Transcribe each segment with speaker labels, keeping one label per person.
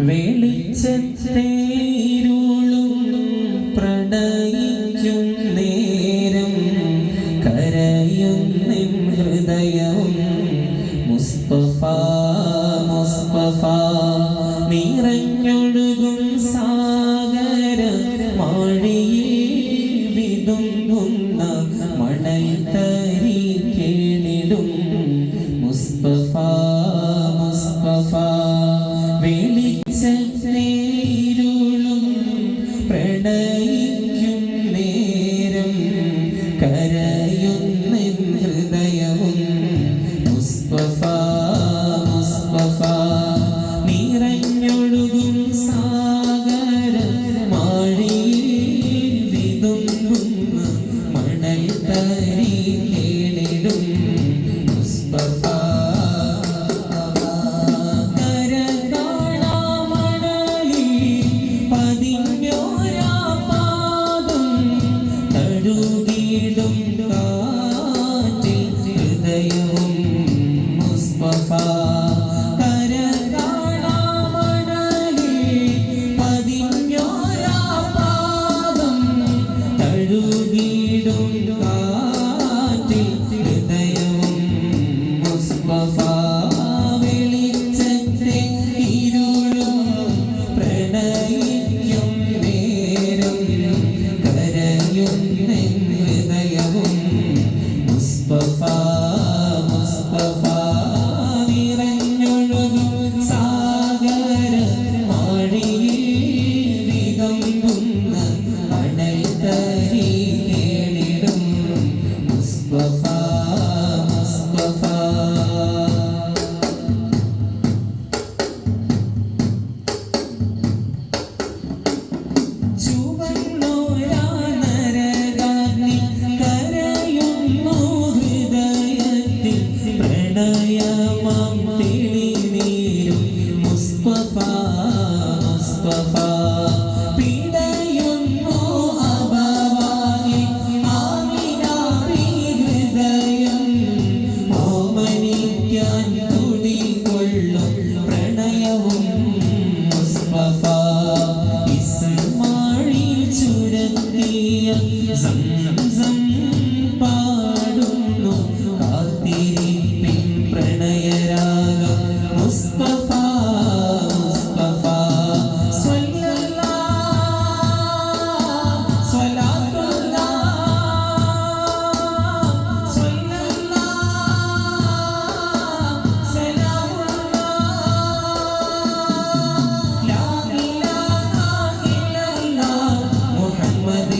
Speaker 1: വെളിച്ചത്തേരുളും Yeah. you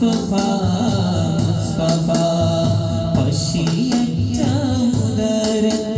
Speaker 1: Mustafa, Mustafa, Paşiyat Cahudarın